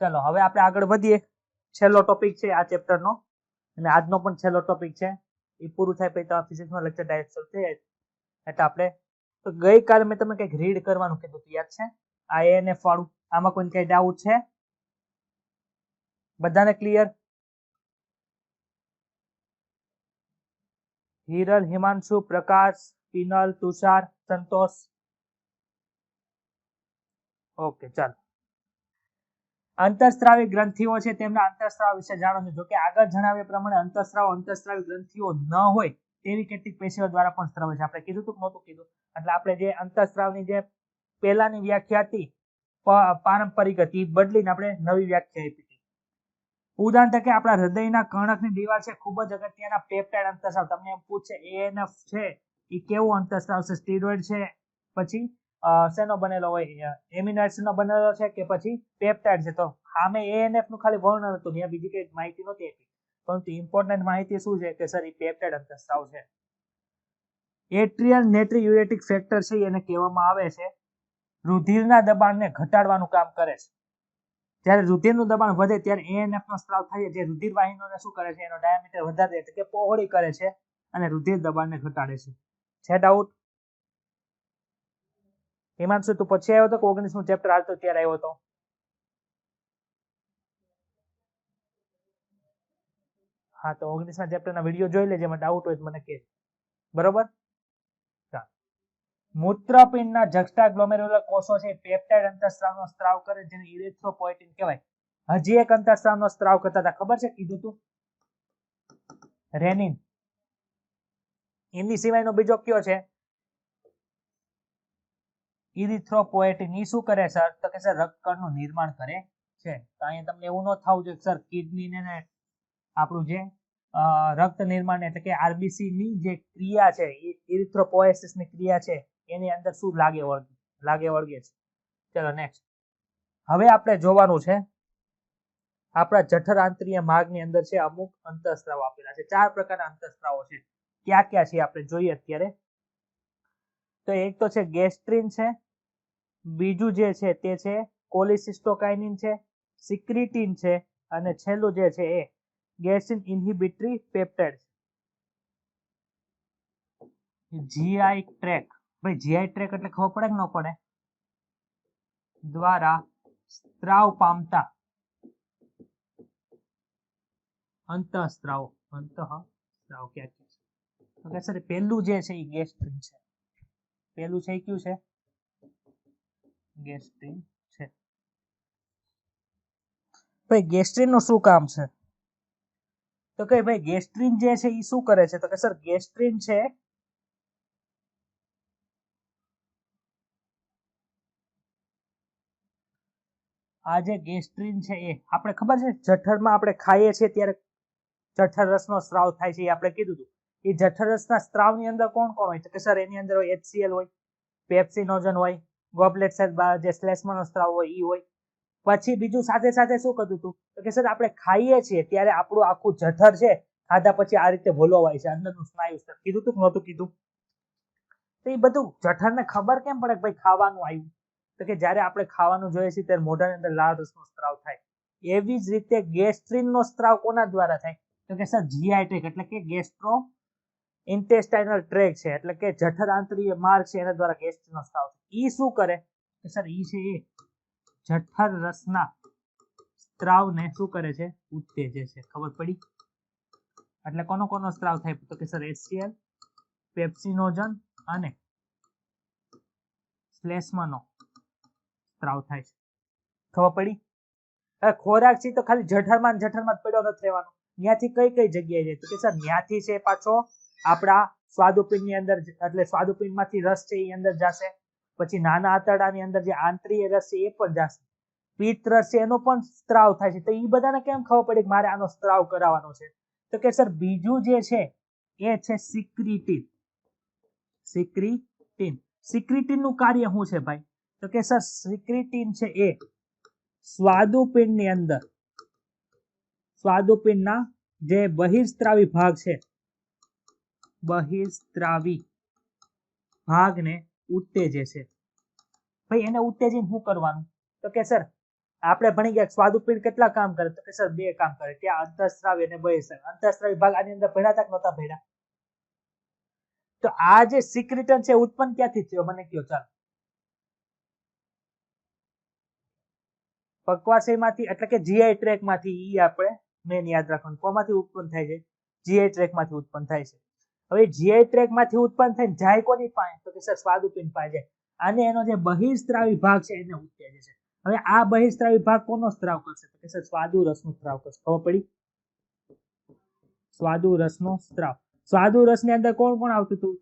ચલો, હવે આપણે આગળ વધીએ. છેલ્લો ટોપિક છે આ ચેપ્ટરનો અને આજનો પણ છેલ્લો ટોપિક છે. એ પૂરું થાય પછી તમારા ફિઝિક્સનો લેક્ચર ડાયરેક્ટ શરૂ થઈ જાય. એટલે આપણે, તો ગઈકાલે મેં તમને કંઈક રીડ કરવાનું કીધું યાદ છે? આ એએનએફ વાળું આમાં કોઈ કઈ ડાઉટ છે? બધાને ક્લિયર હિરલ, હિમાંશુ, પ્રકાશ, પિનલ, તુષાર, સંતોષ. ઓકે ચાલો. અંતઃસ્ત્રાવી ગ્રંથિઓ છે, તેમના અંતઃસ્ત્રાવ વિશે જાણો છો. જો કે આગળ જણાવ્યા પ્રમાણે અંતઃસ્ત્રાવ અંતઃસ્ત્રાવી ગ્રંથિઓ ન હોય, તેવી કેટલીક પેશીઓ દ્વારા પણ સ્ત્રાવ છે. આપણે કીધું કે નહોતું કીધું? એટલે આપણે જે અંતઃસ્ત્રાવની જે પહેલાની વ્યાખ્યા હતી પારંપરિક હતી બદલીને આપણે નવી વ્યાખ્યા આપી હતી ઉદાહરણ તરીકે આપણા હૃદયના કર્ણકની દિવાલ છે, ખૂબ જ અગત્યના પેપ્ટાઇડ અંતઃસ્રાવ તમને એમ પૂછે એએનએફ છે? એ કેવું અંતઃસ્રાવ છે? સ્ટીરોઇડ છે? પછી શેનો બનેલો હોય? એમિનો એસિડનો બનેલો છે કે પછી પેપ્ટાઇડ છે? તો આમે એએનએફનું ખાલી વર્ણન હતું ત્યાં બીજી કઈ માહિતી નહોતી આપી. પરંતુ ઇમ્પોર્ટન્ટ માહિતી શું છે કે સર એ પેપ્ટાઇડ અંતઃસ્ત્રાવ છે. એટ્રિયલ નેટ્રીયુરેટિક ફેક્ટર છે, એને કહેવામાં આવે છે. રુધિરના દબાણને ઘટાડવાનું કામ કરે છે. જ્યારે રુધિરનું દબાણ વધે ત્યારે એએનએફ નો સ્ત્રાવ થાય, જે રુધિર વાહિનીઓને શું કરે છે? એનો ડાયામીટર વધારે એટલે કે પહોળી કરે છે અને રુધિર દબાણને ઘટાડે છે. છે ડાઉટ હિમાંશુ, તું પછી આવ્યો હતો કે ઓગણીસમું ચેપ્ટર હાલતો ત્યારે આવ્યો હતો હા, તો ઓગણીસમા ચેપ્ટરના વીડિયો જોઈ લેજે, એમાં ડાઉટ હોય મને કે બરોબર? મૂત્રપિંડના જક્સ્ટા ગ્લોમેરુલર કોષો છે પેપ્ટાઇડ અંતઃસ્ત્રાવનો સ્ત્રાવ કરે જેને ઇરેથ્રોપોએટિન કહેવાય. હજી એક અંતઃસ્ત્રાવનો સ્ત્રાવ કરતા હતા, ખબર છે? કીધું તું? રેનિન. એની સિવાયનો બીજો કયો છે? ઇરિથ્રોપોએટિન ઈ શું કરે સર તો કે સર રક્તકણનું નિર્માણ કરે છે. તો અહીંયા તમને એવું ન થવું જોઈએ સર કિડની ને આપણું જે રક્ત નિર્માણ એટલે કે આરબીસી ની જે ક્રિયા છે ઇરિથ્રોપોએસિસની ક્રિયા છે, એની અંદર શું લાગે વળગે લાગે વળગે છે? ચલો નેક્સ્ટ હવે આપણે જોવાનું છે, આપણા જઠર આંતરીય માર્ગની અંદર છે અમુક અંતઃસ્ત્રાવ આપેલા છે. ચાર પ્રકારના અંતઃસ્ત્રાવો છે. ક્યાં ક્યાં છે આપણે જોઈએ અત્યારે. તો એક તો છે ગેસ્ટ્રિન છે, બીજું જે છે તે છે કોલિસિસ્ટોકાઇનિન છે, સિક્રિટિન છે, અને છેલ્લું જે છે એ gastrin inhibitory peptides. GI tract. ભાઈ જીઆઈ ટ્રેક એટલે ખબર પડે કે ન પડે? દ્વારા સ્ત્રાવ પામતા. અંતઃસ્ત્રાવ. અંતઃસ્ત્રાવ ક્યાં ક્યાં છે? તો સર પહેલું જે છે એ ગેસ્ટ્રિન છે. પહેલું છે કયું છે? ગેસ્ટ્રિન છે. ભાઈ ગેસ્ટ્રિનનું શું કામ છે? તો કે ભાઈ ગેસ્ટ્રિન જે છે એ શું કરે છે? તો કે સર, ગેસ્ટ્રિન છે આ જે ગેસ્ટ્રિન છે એ, આપણે ખબર છે? જઠરમાં આપણે ખાઈએ છીએ ત્યારે જઠર રસનો સ્ત્રાવ થાય છે, એ આપણે કીધું હતું. એ જઠર રસના સ્ત્રાવની અંદર કોણ કોણ હોય? તો કે સર, એની અંદર હોય એચસીએલ હોય પેપ્સિનોજન હોય ગોબલેટ જે શ્લેષ્માનો સ્ત્રાવ હોય એ હોય. પછી બીજું સાથે સાથે શું કરતું હતું તો કે સર, આપણે ખાઈએ છીએ, ત્યારે આપણું આખું જઠર છે, ખાધા પછી આ રીતે ભોલવાય છે, અંદરનું સ્નાયુ સ્તર. કીધું તું નહોતું કીધું? તો એ બધું જઠરને ખબર કેમ પડે ભાઈ ખાવાનું આવ્યું? તો કે જ્યારે આપણે ખાવાનું જોઈએ છીએ, ત્યારે મોઢાની અંદર લાળ રસનો સ્ત્રાવ થાય. એવી જ રીતે ગેસ્ટ્રિનનો સ્ત્રાવ કોના દ્વારા થાય? તો કે સર જીઆઈ ટ્રેક એટલે કે ગેસ્ટ્રો ઇન્ટેસ્ટાઇનલ ટ્રેક છે, એટલે કે જઠર આંતરીય માર્ગ છે, એના દ્વારા ગેસ્ટ્રિનનો સ્ત્રાવ થાય. ઈ શું કરે? કે સર, ઈ છે એ જઠર રસના સ્ત્રાવને શું કરે છે? ઉત્તેજે છે. ખબર પડી? એટલે કોનો કોનો સ્ત્રાવ થાય? તો કે સર HCl પેપ્સિનોજન અને શ્લેષ્માનો સ્ત્રાવ થાય છે. ખબર પડી? ખોરાક છે તો ખાલી જઠરમાં જઠરમાં જ પડ્યો નથી રહેવાનો. ત્યાંથી કઈ કઈ જગ્યાએ જાય? તો કે સર ત્યાંથી છે પાછો આપણા સ્વાદુપિંડની અંદર જ- એટલે સ્વાદુપિંડમાંથી રસ છે એ અંદર જશે. પછી નાના આંતરડાની અંદર જે આંતરીય રસ છે એ પણ જશે. પિત્ત છે, એનો પણ સ્ત્રાવ થાય છે. તો એ બધાને કેમ ખબર પડે કે મારે આનો સ્ત્રાવ કરાવવાનો છે? તો કે સર, બીજું જે છે, એ છે સિક્રિટિન. સિક્રિટિન. સિક્રિટિનનું કાર્ય શું છે ભાઈ? તો કે સર, સિક્રિટિન છે એ સ્વાદુપિંડની અંદર, સ્વાદુપિંડના જે બહિર્સ્ત્રાવી ભાગ છે બહિર્સ્ત્રાવી ભાગને ઉત્તેજે છે. ભાઈ, એને ઉત્તેજીને શું કરવાનું? તો કે સર આપણે ભણી ગયા સ્વાદુપિંડ કેટલા કામ કરે? તો કે સર, બે કામ કરે. ત્યાં અંતઃસ્રાવી અને બહિસ્રાવી અંતઃસ્રાવી ભાગ આની અંદર ભણ્યા તક નહોતા ભણ્યા? તો આ જે સિક્રિટન છે ઉત્પન્ન ક્યાંથી થયો? મને કયો ચાલો. પકવાશયમાંથી એટલે કે જીઆઈ ટ્રેકમાંથી ઈ આપણે મેન યાદ રાખવાનું. કોમાંથી ઉત્પન્ન થાય છે? જીઆઈ ટ્રેકમાંથી ઉત્પન્ન થાય છે. હવે જીઆઈ ટ્રેકમાંથી ઉત્પન્ન થઈને જાય કોની પાસે? તો કે સર સ્વાદુપિંડ પાસે જાય. અને એનો જે બહિસ્ત્રાવી ભાગ છે, એને ઉત્તેજે છે. હવે આ બહિસ્ત્રાવી ભાગ કોનો સ્ત્રાવ કરશે? તો કે સર સ્વાદુ રસનો સ્ત્રાવ કરશે. ખબર પડી? સ્વાદુ રસનો સ્ત્રાવ. સ્વાદુ રસની અંદર કોણ કોણ આવતું હતું?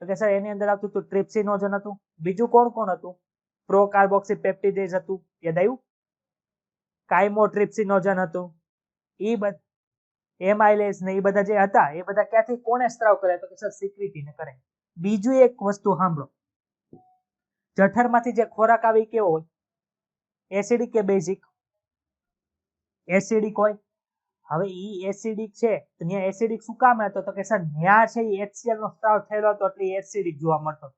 તો કે સર એની અંદર આવતું હતું ટ્રિપ્સિનોજન હતું. બીજું કોણ કોણ હતું? પ્રો કાર્બોક્સી પેપ્ટિડેઝ હતું. યાદ આવ્યું? કાઇમોટ્રિપ્સિનોજન હતું. એ બધા એમાઇલેસ ને એ બધા જે હતા, એ બધા ક્યાંથી કોને સ્ત્રાવ કરે તો કે સર સિક્રિટીને કરે. બીજું એક વસ્તુ સાંભળો. જઠરમાંથી જે ખોરાક આવે કેવો હોય? એસિડિક કે બેઝિક? એસિડિક હોય. હવે ઈ એસિડિક છે, તો ત્યાં એસિડિક શું કામ હતો તો? કે સર, ન્યા છે એ HCl નો સ્ત્રાવ થયેલો હતો એટલે એસિડિક જોવા મળતો.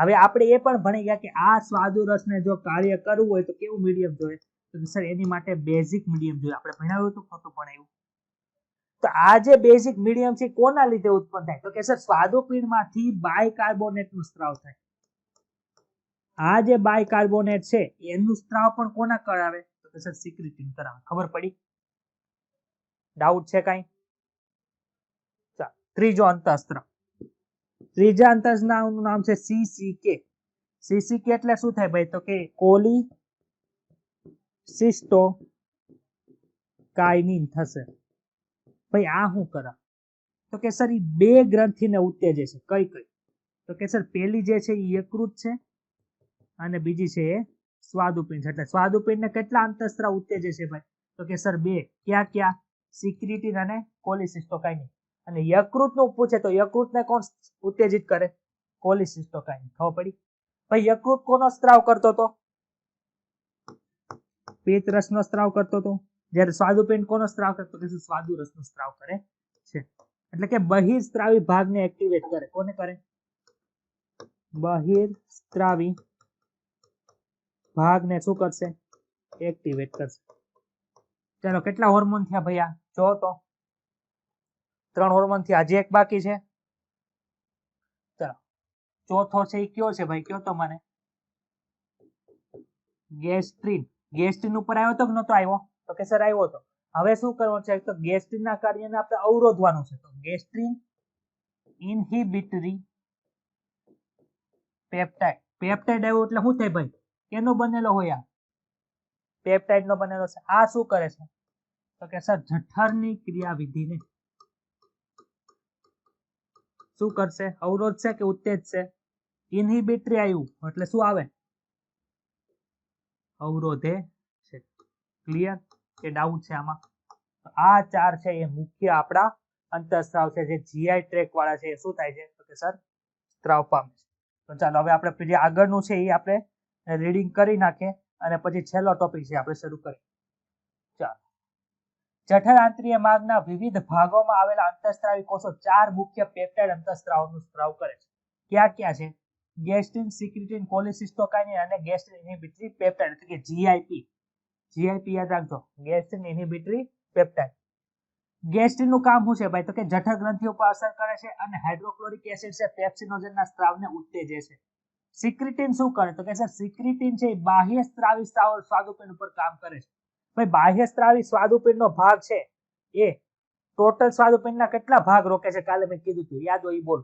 હવે આપણે એ પણ ભણી ગયા કે આ સ્વાદુ રસને જો કાર્ય કરવું હોય તો કેવું મીડિયમ જોઈએ? તો સર, એની માટે બેઝિક મીડિયમ જોઈએ. આપણે ભણાવ્યું હતું, ખોટું ભણાવ્યું. તો આ જે બેઝિક મીડિયમ છે, કોના લીધે ઉત્પન્ન થાય? તો કે સર, સ્વાદુપિંડમાંથી બાયકાર્બોનેટનો સ્ત્રાવ થાય. આ જે બાયકાર્બોનેટ છે, એનું સ્ત્રાવ પણ કોના કરાવે તો કે સર સિક્રિટીન કરાવે ખબર પડી? ડાઉટ છે કાઈ? ચાલ ત્રીજો અંતઃસ્ત્રાવ. ત્રીજા અંતઃસ્ત્રાવનું નામ છે સીસીકે સીસીકે એટલે શું થાય ભાઈ? તો કે કોલી સિસ્ટો કાઇનિન થશે. ભાઈ, આ શું કરા તો કે સર એ બે ગ્રંથિને ઉત્તેજે છે. કઈ કઈ? તો કે સર, પેલી જે છે એ યકૃત છે. અને બીજી છે સ્વાદુપિંડ. એટલે સ્વાદુપિંડને કેટલા અંતસ્ત્ર ઉત્તેજે છે ભાઈ? તો કે સર બે. ક્યાં ક્યાં? સિક્રિટીન અને કોલિસિસ્ટોકાઇનિન અને યકૃતનું પૂછે તો યકૃતને કોણ ઉત્તેજિત કરે? કોલિસિસ્ટોકાઇનિન ખબર પડી? ભાઈ, યકૃત કોનો સ્ત્રાવ કરતો હતો? પિત્ત રસનો સ્ત્રાવ કરતો હતો? જ્યારે સ્વાદુપિંડ કોનો સ્ત્રાવ કરતો કે સ્વાદુ રસનો સ્ત્રાવ કરે છે? એટલે કે બહિર્સ્ત્રાવી ભાગને એક્ટિવેટ કરે. કોને કરે? બહિર્સ્ત્રાવી ભાગને શું કરશે? એક્ટિવેટ કરશે. ચાલો, કેટલા હોર્મોન થયા ભૈયા? જો તો. ત્રણ હોર્મોન થયા. આજે એક બાકી છે. ચાલો. ચોથો છે એ કયો છે ભાઈ? કયો તો મને? ગેસ્ટ્રીન ગેસ્ટ્રીન ઉપર આવ્યો તો કે નતો આવ્યો? તો કે સર આવ્યો હતો હવે શું કરવાનું છે? તો ગેસ્ટ્રીન ના કાર્યને આપણે અવરોધવાનું છે. તો ગેસ્ટ્રીન ઇનહિબિટરી પેપ્ટાઇડ. પેપ્ટાઇડ આવ્યો એટલે શું થાય ભાઈ? કેનો બનેલો હોય આ? પેપ્ટાઇડ નો બનેલો છે. આ શું કરે છે? તો કે સર, જઠરની ક્રિયાવિધિને શું કરશે? અવરોધ છે કે ઉત્તેજ છે? ઇનહિબિટરી આવ્યું એટલે શું આવે? અવરોધે છે. ક્લિયર કે ડાઉટ છે આમાં? આ ચાર છે એ મુખ્ય આપણા અંતઃસ્ત્રાવ છે, જે જીઆઈ ટ્રેક વાળા છે. એ શું થાય છે? તો કે સર, સ્ત્રાવ પામે છે. તો ચાલો, હવે આપણે આગળનું છે એ આપણે રીડિંગ કરી નાખે અને પછી છેલ્લો ટોપિક છે, આપણે શરૂ કરીએ. ચાલો. જઠર આંતરીય માર્ગના વિવિધ ભાગોમાં આવેલા અંતઃસ્ત્રાવી કોષો ચાર મુખ્ય પેપ્ટાઇડ અંતઃસ્ત્રાવનું સ્ત્રાવ કરે છે. ક્યાં ક્યાં છે? ગેસ્ટ્રિન, સિક્રિટિન, કોલિસિસ્ટોકાઇનિન અને ગેસ્ટ્રિન ઇનહિબિટરી પેપ્ટાઇડ એટલે કે જીઆઈપી જીઆઈપી યાદ રાખજો. ગેસ્ટ્રિન ઇનહિબિટરી પેપ્ટાઇડ ગેસ્ટ્રિનનું કામ શું છે ભાઈ? તો કે જઠર ગ્રંથિઓ ઉપર અસર કરે છે અને હાઇડ્રોક્લોરિક એસિડ છે, પેપ્સિનોજનના સ્ત્રાવને ઉત્તેજે છે. સિક્રિટિન શું કરે? તો કે, સર, સિક્રિટિન છે બાહ્ય સ્ત્રાવી સ્વાદુપિંડ ઉપર કામ કરે છે. ભાઈ બાહ્ય સ્ત્રાવી સ્વાદુપિંડનો ભાગ છે એ. ટોટલ સ્વાદુપિંડના કેટલા ભાગ રોકે છે? કાલે મેં કીધું હતું યાદ હોય બોલ.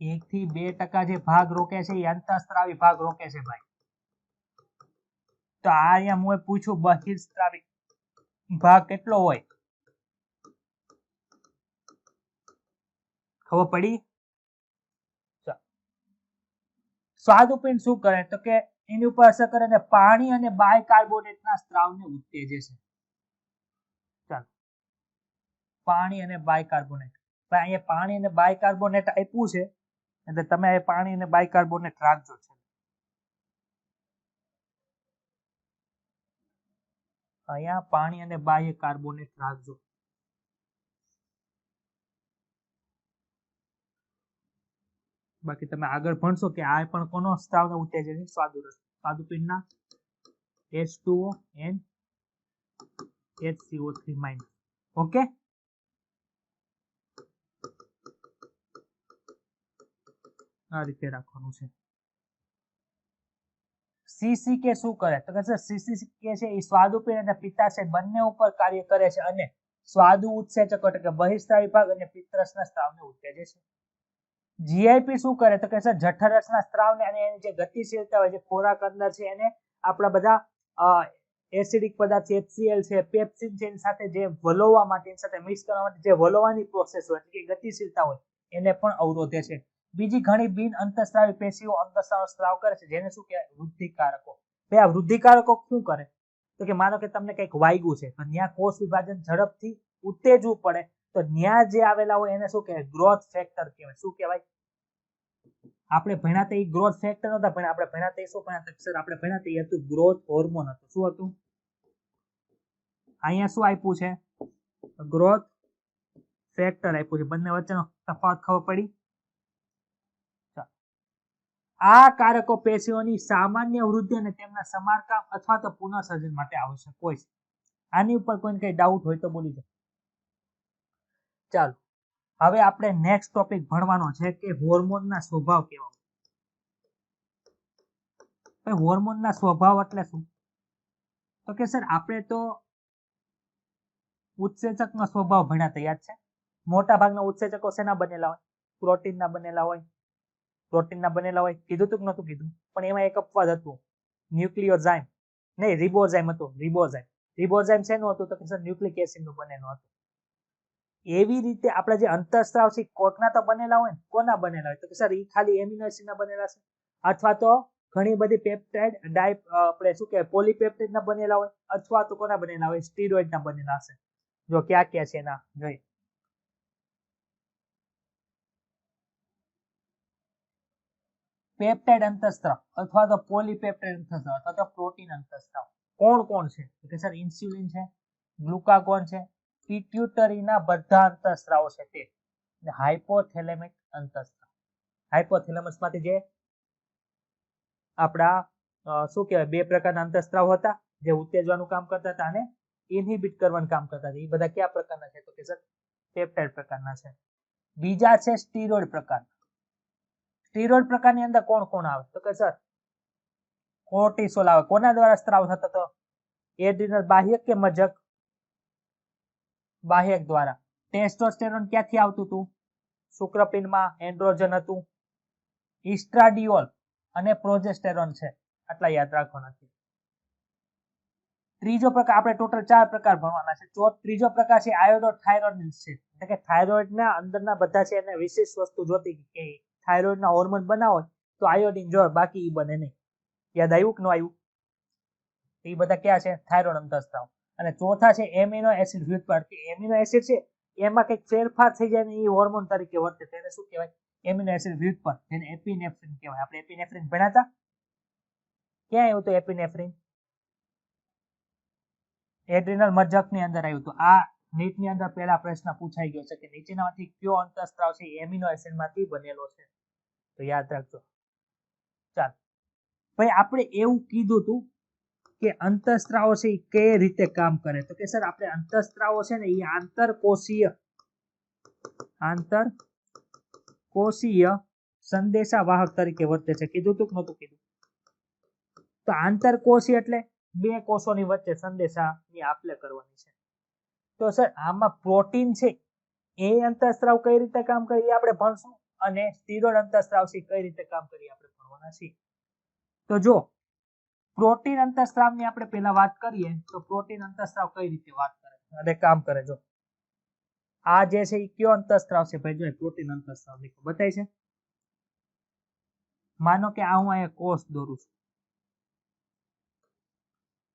એક થી બે ટકા જે ભાગ રોકે છે એ અંતઃસ્ત્રાવી ભાગ રોકે છે ભાઈ. તો આ અહીંયા હું પૂછું બહિર્સ્ત્રાવી ભાગ કેટલો હોય? ખબર પડી? સ્વાદુપિંડ શું કરે? તો કે એની ઉપર અસર કરે ને પાણી અને બાયકાર્બોનેટના સ્ત્રાવને ઉત્તેજે છે. ચાલો. પાણી અને બાયકાર્બોનેટ અહીંયા પાણી અને બાયકાર્બોનેટ આપ્યું છે, એટલે તમે પાણી અને બાયકાર્બોનેટ રાખજો છે અહીંયા પાણી અને બાહ્ય કાર્બોનેટ રાખજો. બાકી તમે આગળ ભણશો કે આ પણ કોનો સ્ત્રાવને ઉત્તેજે છે? સ્વાદુરસ સ્વાદુપિંડના H2O and HCO3 minus okay આ રીતે રાખવાનું છે. સીસી કે શું કરે? તો કે સીસી કે છે એ સ્વાદુપિંડ અને પિત્તાશય બંને ઉપર કાર્ય કરે છે અને સ્વાદુ ઉત્સેચકો એટલે કે બહિસ્ત્રાવી વિભાગ અને પિત્તરસના સ્ત્રાવને ઉત્તેજે છે. જીઆઈપી શું કરે? તો કે છે જઠરસના સ્ત્રાવને અને એની જે ગતિશીલતા હોય, જે ખોરાક અંદર છે, એને આપણા બધા એસિડિક પદાર્થ, HCl છે પેપ્સિન છે, એની સાથે જે વલોવા માટે, એની સાથે મિક્સ કરવા માટે જે વલોવાની પ્રોસેસ હોય કે ગતિશીલતા હોય, એને પણ અવરોધે છે. બીજી ઘણી બિન અંતસ્ત્રાવી પેશીઓ અંતસ્ત્રાવ સ્ત્રાવ કરે છે, જેને શું કહેવાય? વૃદ્ધિકારકો. બે આ વૃદ્ધિકારકો શું કરે? તો કે માનો કે તમને કંઈક વાગ્યું છે, તો ત્યાં કોષ વિભાજન ઝડપથી ઉત્તેજવું પડે તો ન્યા જે આવેલા હોય એને શું કહેવાય? ગ્રોથ ફેક્ટર કહેવાય. શું કહેવાય? આપણે ભણ્યા તે ગ્રોથ ફેક્ટર નતા પણ આપણે ભણ્યા તે શું? ભણ્યા સર આપણે ભણ્યા તે હતું ગ્રોથ હોર્મોન હતું. શું હતું? અહીંયા શું આપ્યું છે? ગ્રોથ ફેક્ટર આપ્યું છે. બંને વચ્ચેનો તફાવત ખબર પડી? આ કારકો પેશીઓની સામાન્ય વૃદ્ધિ અને તેમના સમારકામ અથવા તો પુનઃસર્જન માટે આવશ્યક હોય છે. આની ઉપર કોઈને કઈ ડાઉટ હોય તો બોલી જાઓ. ચાલો. હવે આપણે નેક્સ્ટ ટોપિક ભણવાનો છે કે હોર્મોનના સ્વભાવ કેવા? હોર્મોનના સ્વભાવ એટલે શું? તો કે સર, આપણે તો ઉત્સેચકનો સ્વભાવ ભણ્યા તૈયાર છે? મોટા ભાગના ઉત્સેચકો શેના બનેલા હોય? પ્રોટીનના બનેલા હોય? પ્રોટીનના બનેલા હોય? કીધું તું નતું કીધું? પણ એમાં એક અપવાદ હતું. ન્યુક્લિયોઝાઇમ નહીં, રિબોઝાઇમ હતું. રિબોઝાઇમ. રિબોઝાઇમ શેનું હતું? તો કે સર, ન્યુક્લિક એસિડનું બનેલું હતું. એવી રીતે આપણે જે અંતઃસ્ત્રાવ છે કોકના તો બનેલા હોય ને? કોના બનેલા હોય? તો કે, સર એ ખાલી એમિનો એસિડના બનેલા છે. અથવા તો ઘણી બધી પેપ્ટાઇડ ડાય આપણે શું કહેવાય પોલીપેપ્ટાઇડના બનેલા હોય? અથવા તો કોના બનેલા હોય? સ્ટીરોઇડના બનેલા હશે. જો ક્યાં ક્યાં છે એના? જોઈએ. પેપ્ટાઇડ અંતઃસ્ત્રાવ અથવા તો પોલીપેપ્ટાઇડ અંતઃસ્ત્રાવ અથવા તો પ્રોટીન અંતઃસ્ત્રાવ. કોણ કોણ છે? કે, સર ઇન્સ્યુલિન છે ગ્લુકાગોન છે પિટ્યુટરીના બધા અંતઃસ્ત્રાવો છે તે. હાઇપોથેલેમિક અંતઃસ્ત્રાવ. હાઇપોથેલેમસમાંથી જે આપણા શું કહેવાય, બે પ્રકારના અંતઃસ્ત્રાવ હતા, જે ઉત્તેજવાનું કામ કરતા હતા અને ઇનહિબિટ કરવાનું કામ કરતા હતા. એ બધા કયા પ્રકારના છે? તો કે સર પેપ્ટાઇડ પ્રકારના છે. બીજા છે સ્ટીરોઇડ પ્રકાર સ્ટીરોઇડ પ્રકારની અંદર કોણ કોણ આવે? તો કે સર કોર્ટિસોલ આવે. કોના દ્વારા સ્ત્રાવ થતો હતો? એડ્રિનલ બાહ્યક કે મજક? બાહ્યક દ્વારા. ટેસ્ટોસ્ટેરોન ક્યાંથી આવતું હતું? શુક્રપિંડમાં એન્ડ્રોજન હતું. ઇસ્ટ્રાડિયોલ અને પ્રોજેસ્ટેરોન છે. આટલા યાદ રાખવાના છે. ત્રીજો પ્રકાર, આપણે ટોટલ ચાર પ્રકાર ભણવાના છે. ચોથ, ત્રીજો પ્રકાર છે આયોડો થાઇરોઇડ છે. એટલે કે થાઇરોઇડના અંદરના બધા છે એને વિશેષ વસ્તુ જોતી કે થાઇરોઇડના હોર્મોન બનાવો તો આયોડિન જો બાકી એ બને નહીં. યાદ આવ્યું કે ન આવ્યું? એ બધા ક્યાં છે? થાઇરોઇડ અંતઃસ્ત્રાવ. અને ચોથા છે એમિનો એસિડ વ્યુત્પાદ કે એમિનો એસિડ છે. એમાં કંઈક ફેરફાર થઈ જાય ને એ હોર્મોન તરીકે વર્તે. તેને શું કહેવાય? એમિનો એસિડ વ્યુત્પાદ જેને એપિનેફ્રિન કહેવાય. આપણે એપિનેફ્રિન ભણાતા ક્યાં આવ્યું હતું એપિનેફ્રિન એડ્રિનલ મજ્જકની અંદર આવ્યું હતું. આ નીટની અંદર પહેલા પ્રશ્ન પૂછાઈ ગયો છે કે નીચેનામાંથી કયો અંતઃસ્ત્રાવ છે એમિનો એસિડમાંથી બનેલો છે. તો યાદ રાખજો. ચાલ. ભાઈ, આપણે એવું કીધું હતું કે અંતઃસ્ત્રાવો છે એ કઈ રીતે કામ કરે? તો કે સર, આપણે અંતઃસ્ત્રાવો છે ને એ આંતરકોષીય આંતરકોષીય સંદેશા વાહક તરીકે વર્તે છે. કીધું તું નતું કીધું? તો આંતરકોષીય એટલે બે કોષોની વચ્ચે સંદેશાની આપલે કરવાની છે. તો સર, આમાં પ્રોટીન છે, એ અંતઃસ્ત્રાવ કઈ રીતે કામ કરે? એ આપણે ભણશું અને સ્ટીરોડ અંતઃસ્ત્રાવ છે કઈ રીતે કામ કરી? આપણે ભણવાના છીએ. તો જો પ્રોટીન અંતઃસ્ત્રાવની આપણે પહેલા વાત કરીએ, તો પ્રોટીન અંતઃસ્ત્રાવ કઈ રીતે વાત કરે અને કામ કરે, જો. આ જે છે એ કયો અંતઃસ્ત્રાવ છે ભાઈ? જો પ્રોટીન અંતઃસ્ત્રાવ લખો. બતાય છે? માનો કે આ હું અહીંયા કોષ દોરું છું.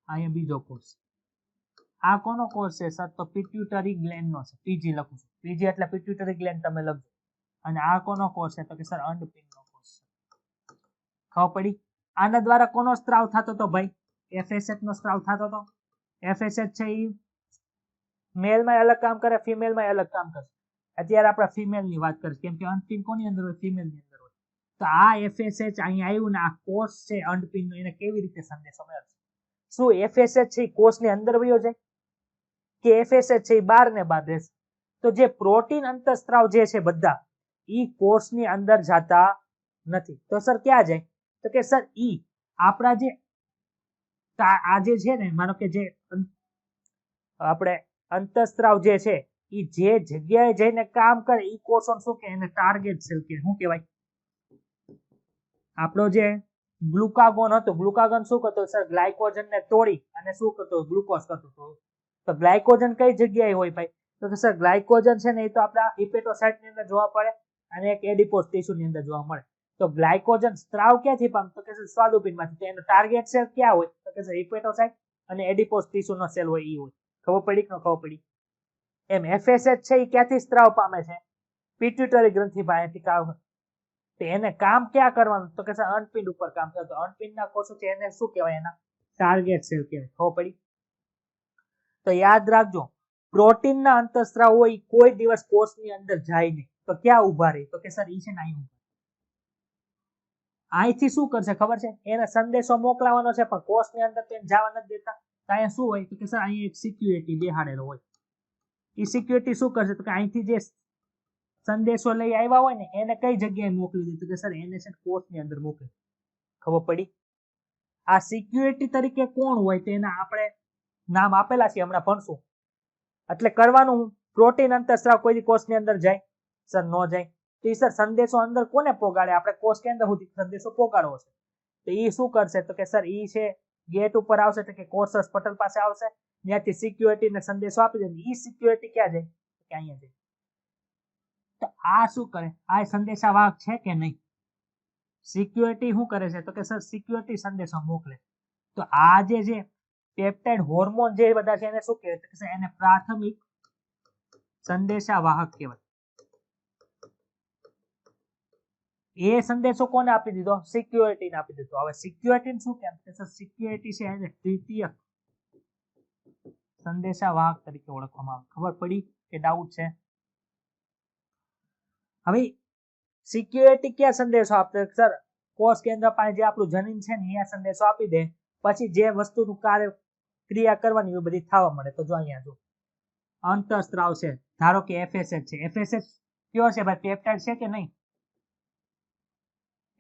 અહીંયા બીજો કોષ આ કોનો કોષ છે? સર તો પિટ્યુટરી ગ્લેન્ડ નો છે. પીજી લખું છું. પીજી એટલે પિટ્યુટરી ગ્લેન્ડ તમે લખજો. અને આ કોનો કોષ છે? તો કે સર અંડપિંડ નો કોષ છે. ખબર પડી? આના દ્વારા કોનો સ્ત્રાવ થતો હતો ભાઈ? એફએસએચ નો સ્ત્રાવ થતો હતો. એફએસએચ છે એ મેલમાં અલગ કામ કરે ફિમેલમાં અલગ કામ કરે. અત્યારે આપણે ફિમેલની વાત કરીશું કેમ કે અંતિમ કોની અંદર હોય? ફિમેલની અંદર હોય. તો આ એફએસએચ અહીં આવ્યું ને આ કોષ છે અંડપિનનો, એને કેવી રીતે સંદેશો મેળવશે શું એફએસએચ છે એ કોષની અંદર વયો જાય? કે એફએસએચ છે એ બહાર ને બહાર રહેશે? તો જે પ્રોટીન અંતસ્ત્રાવ જે છે બધા, ઈ કોષની અંદર જાતા નથી. તો સર ક્યાં જાય? તો કે, સર, ઈ આપણા જે આજે છે ને, માનો કે જે આપણે અંતસ્ત્રાવ જે છે, ઈ જે જગ્યાએ જઈને કામ કરે, ઈ કોષો શું કે એને ટાર્ગેટ સેલ કે શું કહેવાય? આપણો જે ગ્લુકાગોન હતો, ગ્લુકાગોન શું કરતો? સર ગ્લાયકોજન ને તોડી અને શું કરતો? ગ્લુકોઝ કરતો હતો. તો ગ્લાયકોજન કઈ જગ્યાએ હોય ભાઈ? તો કે, સર, ગ્લાયકોજન છે ને, એ તો આપણા હિપેટોસાઇટની અંદર જોવા પડે અને એક એડિપોસ ટીસ્યુ ની અંદર જોવા મળે. તો ગ્લાયકોજન સ્ત્રાવ ક્યાંથી પામ? તો કે છે સ્વાદુપિંડમાંથી. તો એનો ટાર્ગેટ સેલ ક્યાં હોય? તો કે છે હિપેટોસાઇટ અને એડિપોસ ટીસ્યુનો સેલ હોય, ઈ હોય. ખબર પડી કે ન ખબર પડી? એમ એફએસએચ છે એ ક્યાંથી સ્ત્રાવ પામે છે? પિટ્યુટરી ગ્રંથિ પાસેથી કામ તો એને કામ ક્યાં કરવાનું? તો કે છે અનપિંડ ઉપર કામ કરે. તો અનપિંડના કોષો છે, એને શું કહેવાય એના? ટાર્ગેટ સેલ કહેવાય. ખબર પડી? તો યાદ રાખજો, પ્રોટીનના અંતસ્ત્રાવ હોય કોઈ દિવસ કોષની અંદર જાય નહીં. તો ક્યાં ઊભા રહે? તો કે સર, ઈ છે ને અહીં અહીંથી શું કરશે ખબર છે? એને સંદેશો મોકલાવાનો છે, પણ કોષની અંદર તેને જવા નથી દેતા. તો અહીંયા શું હોય? તો કે સર અહીં એક સિક્યુરિટી બેહાડેલો હોય. એ સિક્યુરિટી શું કરશે? તો કે અહીંથી જે સંદેશો લઈ આવ્યા હોય ને, એને કઈ જગ્યાએ મોકલી દીધું કે સર, એને છે ને કોર્ટની અંદર મોકલે. ખબર પડી? આ સિક્યુરિટી તરીકે કોણ હોય? તેના આપણે નામ આપેલા છે હમણાં ભણશું. એટલે કરવાનું પ્રોટીન અંતસ્ત્રાવ કોઈ દી ની અંદર જાય. સર, ન જાય. તો એ સર સંદેશો અંદર કોને પોગાડે? આપણે કોષ કેન્દ્ર સુધી સંદેશો પોગાડવો છે. તો એ શું કરશે? તો કે સર એ છે ગેટ ઉપર આવશે તો કે કોષ પટલ પાસે આવશે, ત્યાંથી સિક્યુરિટી ને સંદેશો આપી દે ઈ સિક્યુરિટી ક્યાં જાય? કે અહીંયા જાય. તો આ શું કરે? આ સંદેશાવાહક છે કે નહીં? સિક્યુરિટી શું કરે છે? તો કે સર સિક્યુરિટી સંદેશો મોકલે. તો આ જે છે પેપ્ટાઇડ હોર્મોન જે બધા છે એને શું કહેવાય એને પ્રાથમિક સંદેશાવાહક કહેવાય. એ સંદેશો કોને આપી દીધો? સિક્યુરિટીને આપી દીધો. હવે સિક્યુરિટી શું કેમ કે સિક્યુરિટી છે એને તૃતીય સંદેશાવાહક તરીકે ઓળખવામાં આવે. ખબર પડી કે ડાઉટ છે? હવે સિક્યુરિટી ક્યાં સંદેશો આપશે સર, કોષ કેન્દ્ર પાસે જે આપણું જનીન છે ને, અહીંયા સંદેશો આપી દે. પછી જે વસ્તુનું કાર્ય ક્રિયા કરવાની એ બધી થવા મળે તો જો અહીંયા જો. અંતઃસ્ત્રાવ છે. ધારો કે એફએસએચ છે. એફએસએચ કયો છે. ભાઈ પેપ્ટાઇડ છે કે નહીં?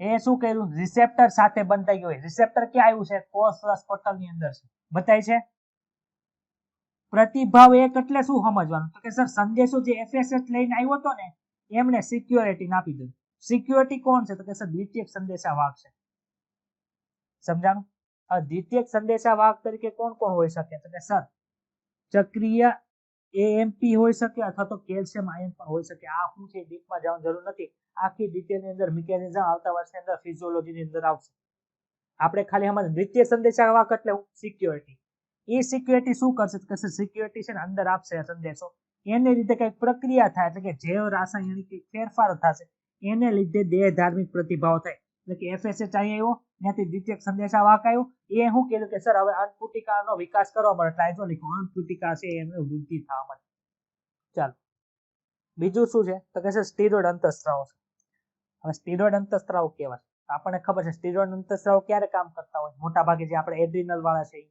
એ શું કર્યું? રિસેપ્ટર સાથે બંધાઈ ગયું. રિસેપ્ટર ક્યાં આવ્યું છે? કોષ રસ પટલની અંદર છે. બતાય છે? પ્રતિભાવ એક એટલે શું સમજવાનું? તો કે સર, સંદેશો જે એફએસએસ લઈને આવ્યો હતો ને, એમણે સિક્યોરિટી આપી દીધું. સિક્યોરિટી કોણ છે? તો કે સર દ્વિતીય સંદેશાવાહક છે. સમજાણું? હવે દ્વિતીયક સંદેશાવાહક તરીકે કોણ કોણ હોઈ શકે? તો કે સર, ચક્રીય એએમપી હોઈ શકે અથવા તો કેલ્શિયમ આયન પણ હોઈ શકે. આ શું છે? ડીપમાં જવાની જરૂર નથી. આખી ડિટેલની અંદર મિકેનિઝમ આવતા વર્ષની અંદર ફિઝિયોલોજીની અંદર આવશે. આપણે ખાલી હમણાં દ્વિતીય સંદેશાવાહક એટલે સિક્યોરિટી એ સિક્યોરિટી શું કરશે? કે સિક્યુરિટી છે ને અંદર આપશે સંદેશો. એને લીધે કંઈક પ્રક્રિયા થાય, એટલે કે જૈવ રાસાયણિક ફેરફારો થશે, એને લીધે દેહ ધાર્મિક પ્રતિભાવ થાય. એટલે કે એફએસએચ આવ્યો, ત્યાંથી દ્વિતીય સંદેશાવાહક આવ્યો. એ શું કીધું કે, સર, હવે અન્નપુટિકાનો વિકાસ કરવા મળે. એટલે જો અન્નપુટિકા છે એમને વૃદ્ધિ થવા મળે. ચાલો. બીજું શું છે? તો કે છે સ્ટીરોઇડ અંતસ્ત્રાવ છે. હવે સ્ટીરોઇડ અંતસ્ત્રાવ કહેવાય આપણને ખબર છે સ્ટીરોઇડ અંતસ્ત્રાવ ક્યારે કામ કરતા હોય મોટા ભાગે જે આપણે એડ્રિનલ વાળા છે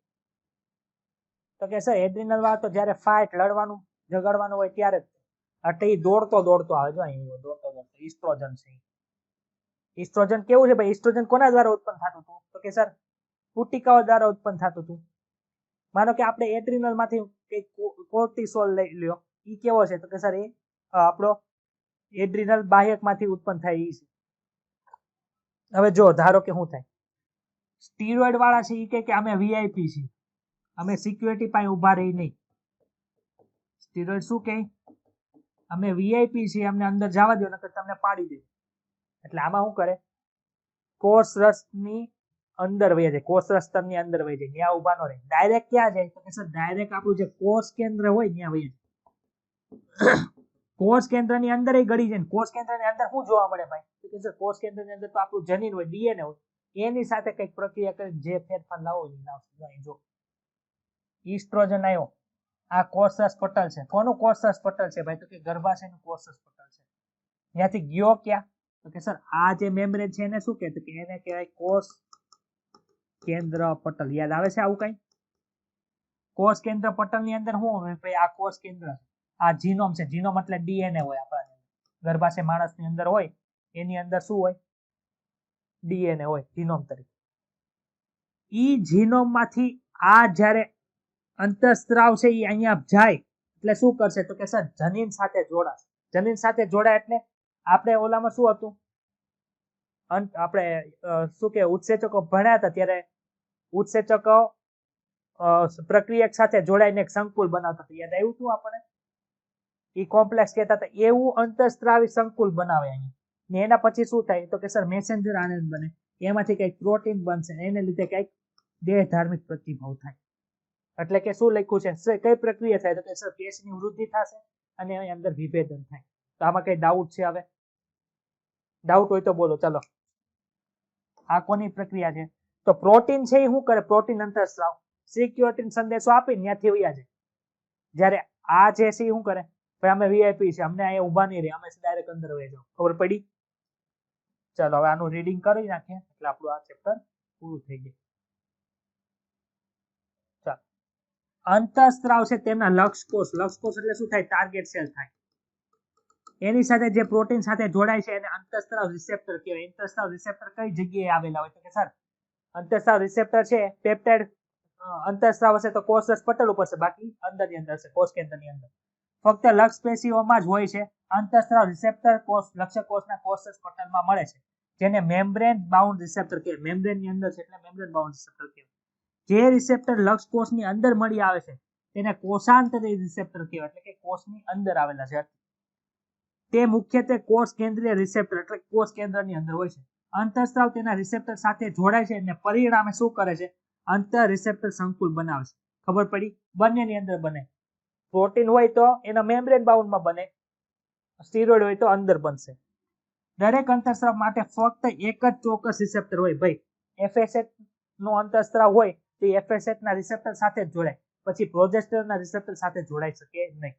તો કે સર એડ્રિનલ વાળા તો જ્યારે ફાઇટ લડવાનું, ઝઘડવાનું હોય ત્યારે એટલે એ દોડતો દોડતો આવે જો અહીં દોડતો દોડતો. ઇસ્ટ્રોજન છે ઇસ્ટ્રોજન કેવું છે ભાઈ? ઇસ્ટ્રોજન કોના દ્વારા ઉત્પન્ન થતું હતું? તો કે સર પુટિકાઓ દ્વારા ઉત્પન્ન થતું હતું. માનો કે આપણે એડ્રિનલમાંથી કોર્ટિસોલ લઈ લ્યો. એ કેવો છે? તો કે સર એ આપણો એડ્રિનલ બાહ્યકમાંથી ઉત્પન્ન થાય છે. હવે જો, ધારો કે શું થાય. સ્ટીરોઇડ વાળા છે એ કે અમે વીઆઈપી છીએ. અમે સિક્યુરિટી પાસે ઊભા રહી નહીં. સ્ટીરોઇડ શું કહે અમે વીઆઈપી છીએ, અમને અંદર જવા દો નકર તમને પાડી દે એટલે આમાં શું કરે? કોષ રસની અંદર વહી જાય, કોષ રસ અંદર વહી જાય ત્યાં ઊભા ન રહે. ડાયરેક્ટ ક્યાં જાય? તો કે સર ડાયરેક્ટ આપણું જે કોષ કેન્દ્ર હોય ત્યાં વહી જાય. કોષ કેન્દ્રની અંદર એ ગળી જાય કોષ કેન્દ્રની અંદર શું જોવા મળે ભાઈ? તો કે સર કોષ કેન્દ્રની અંદર તો આપણું જનીન હોય, ડીએનએ હોય. એની સાથે કંઈક પ્રક્રિયા કરી જે ફેરફાર લાવો એ લાવશે જો ઈસ્ટ્રોજન આવ્યો આ કોષરસ પટલ છે. કોનું કોષરસ પટલ છે ભાઈ? તો કે ગર્ભાશયનું કોષરસ પટલ છે. ત્યાંથી ગયો ક્યાં? તો કે સર આ જે મેમ્બ્રેન છે એને શું કહેતું કે એને કહેવાય કોષ કેન્દ્ર પટલ. યાદ આવે છે આવું કઈ? કોષ કેન્દ્ર પટલની અંદર શું હોય ભાઈ? આ કોષ કેન્દ્ર છે. આ જીનોમ છે. જીનોમ એટલે ડીએનએ હોય આપણા ગર્ભાશય માણસની અંદર હોય, એની અંદર શું હોય? ડીએનએ હોય, જીનોમ તરીકે. ઈ જીનોમમાંથી આ જ્યારે અંતઃસ્ત્રાવ છે એ અહીંયા જાય, એટલે શું કરશે? તો કે સર, જનીન સાથે જોડાશે. જનીન સાથે જોડાય એટલે આપણે ઓલામાં શું હતું? અંત આપણે શું કે, ઉત્સેચકો ભણ્યા હતા ત્યારે ઉત્સેચકો પ્રક્રિયક સાથે જોડાઈને એક સંકુલ બનાવતા હતા. યાદ આવ્યું હતું આપણે એ કોમ્પ્લેક્સ કહેતા હતા, એવું અંતઃસ્ત્રાવી સંકુલ બનાવે અહીં. ને એના પછી શું થાય? તો કે સર મેસેન્જર આનંદ બને. એમાંથી કંઈક પ્રોટીન બનશે એને લીધે કંઈક દેહ ધાર્મિક પ્રતિભાવ થાય. એટલે કે શું લખ્યું છે? કઈ પ્રક્રિયા થાય? તો કે સર પેશીની વૃદ્ધિ થશે અને અંદર વિભેદન થાય. તો આમાં કઈ ડાઉટ છે હવે? ડાઉટ હોય તો બોલો, ચલો. આ કોની પ્રક્રિયા છે? તો પ્રોટીન છે એ શું કરે? પ્રોટીન અંતરસ્ત્રાવ સિક્યોરિટી સંદેશો આપીને ત્યાંથી વયા છે જ્યારે આ જે છે એ શું કરે? ભાઈ, અમે વીઆઈપી છે, અમને અહીંયા ઊભા નહીં રહે, અમે ડાયરેક્ટ અંદર વહી જાઓ. ખબર પડી? ચાલો, હવે આનું રીડિંગ કરી નાખીએ, એટલે આપણું આ ચેપ્ટર પૂરું થઈ ગયું. ચાલો. છે તેમના લક્ષકોષ લક્ષકોષ એટલે શું થાય? ટાર્ગેટ સેલ થાય. એની સાથે જે પ્રોટીન સાથે જોડાય છે એને અંતઃસ્ત્રાવ રિસેપ્ટર કહેવાય. અંતઃસ્ત્રાવ રિસેપ્ટર કઈ જગ્યાએ આવેલા હોય તો કે સર અંતઃસ્ત્રાવ રિસેપ્ટર છે પેપ્ટાઇડ અંતઃસ્ત્રાવ હશે તો કોષ પટલ ઉપર છે. બાકી અંદરની અંદર છે કોષ કેન્દ્રની અંદર. ફક્ત લક્ષ પેશીઓમાં જ હોય છે. અંતઃસ્ત્રાવ રિસેપ્ટર કોષ, લક્ષ્ય કોષના કોષરસ પટલમાં મળે છે. જેને મેમ્બ્રેન બાઉન્ડ રિસેપ્ટર કહેવાય. મેમ્બ્રેનની અંદર છે એટલે મેમ્બ્રેન બાઉન્ડ રિસેપ્ટર કહેવાય. જે રિસેપ્ટર લક્ષ કોષની અંદર મળી આવે છે, તેને કોષાંતરી રિસેપ્ટર કહેવાય. એટલે કે કોષની અંદર આવેલા છે. તે મુખ્યત્વે કોષ કેન્દ્રીય રિસેપ્ટર એટલે કોષ કેન્દ્રની અંદર હોય છે. અંતઃસ્ત્રાવ તેના રિસેપ્ટર સાથે જોડાય છે અને પરિણામે શું કરે છે? અંતર રિસેપ્ટર સંકુલ બનાવે છે. ખબર પડી? બંનેની અંદર બને. પ્રોટીન હોય તો એના મેમ્બ્રેન બાઉન્ડમાં બને. સ્ટીરોઇડ હોય તો અંદર બનશે. દરેક અંતઃસ્ત્રાવ માટે ફક્ત એક જ ચોક્કસ રિસેપ્ટર હોય ભાઈ. એફએસએટ નો અંતઃસ્ત્રાવ હોય તો એફએસએચ ના રિસેપ્ટર સાથે જ જોડાય. પછી પ્રોજેસ્ટર ના રિસેપ્ટર સાથે જોડાઈ શકે નહીં.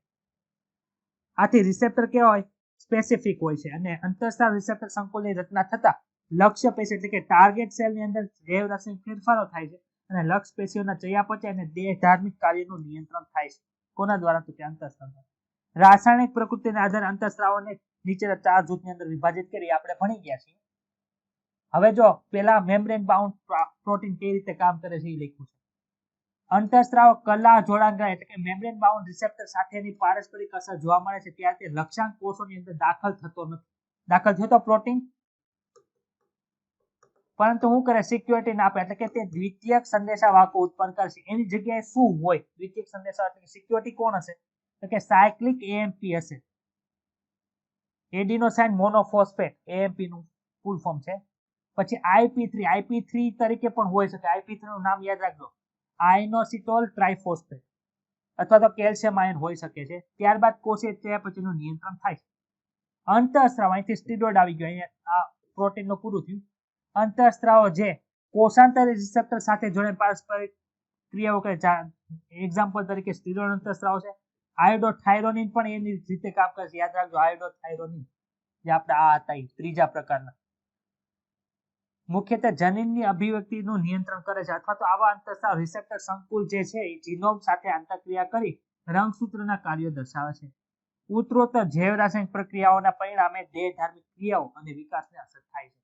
આથી રિસેપ્ટર કેવા હોય સ્પેસિફિક હોય છે અને અંતરસ્ત્રાવ રિસેપ્ટર સંકુલની રચના થતા લક્ષ્ય પેશી એટલે કે ટાર્ગેટ સેલની અંદર જૈવ રાસાયણિક ફેરફારો થાય છે અને લક્ષ પેશીઓના ચયાપચય અને દેહ ધાર્મિક કાર્યનું નિયંત્રણ થાય છે. કોના દ્વારા તો કે અંતઃસ્ત્રાવ રાસાયણિક પ્રકૃતિના આધારે અંતઃસ્ત્રાવોને નીચેના ચાર જૂથની અંદર વિભાજિત કરી આપણે ભણી ગયા છીએ. હવે જો પેલા મેમ્બ્રેન બાઉન્ડ પ્રોટીન કઈ રીતે કામ કરે છે એ લખ્યું છે. અંતઃસ્ત્રાવ કલા જોડાણ એટલે કે મેમ્બ્રેન બાઉન્ડ રિસેપ્ટર સાથેની પારસ્પરિક અસર જોવા મળે છે ત્યારે તે લક્ષાંક કોષોની અંદર દાખલ થતો નથી. દાખલ થયો તો પ્રોટીન પરંતુ શું કરે સિક્યુરિટી ના આપે, એટલે કે તે દ્વિતીયક સંદેશા વાહકો ઉત્પન્ન કરશે. એની જગ્યાએ શું હોય? દ્વિતીયક સંદેશા એટલે કે કોણ હશે? તો કે સાયક્લિક એએમપી હશે. એડિનોસાઇન મોનોફોસ્ફેટ એએમપી નું ફૂલ ફોર્મ છે. પછી આઈપી થ્રી આઈપી થ્રી તરીકે પણ હોઈ શકે. આઈપી થ્રી નું નામ યાદ રાખજો. આઇનોસિટોલ ટ્રાઇફોસ્ફેટ અથવા તો કેલ્શિયમ આયન હોઈ શકે છે. ત્યારબાદ કોષે તે નિયંત્રણ થાય છે. અંતઃસ્ત્રાવ અહીંથી સ્ટીરોઇડ આવી ગયો. અહીંયા આ પ્રોટીનનું પૂરું થયું. અંતઃસ્ત્રાવો જે કોષાંતર રિસેપ્ટર સાથે જોડે પારસ્પરિક ક્રિયાઓ કરે. એક્ઝામ્પલ તરીકે સ્ટીરોઇડ અંતઃસ્ત્રાવ છે. આયોડોથાઇરોનિન પણ એની રીતે કામ કરે છે. યાદ રાખજો આયોડોથાઇરોનિન જે આપણે આ હતા એ ત્રીજા પ્રકારના. મુખ્યત્વે જનીનની અભિવ્યક્તિનું નિયંત્રણ કરે છે અથવા તો આવા અંતઃસ્ત્રાવ રિસેપ્ટર સંકુલ જે છે એ જીનોમ સાથે આંતરક્રિયા કરી રંગસૂત્રના કાર્યો દર્શાવે છે. ઉત્તરોત્તર જૈવ રાસાયણિક પ્રક્રિયાઓના પરિણામે દેહ ધાર્મિક ક્રિયાઓ અને વિકાસને અસર થાય છે.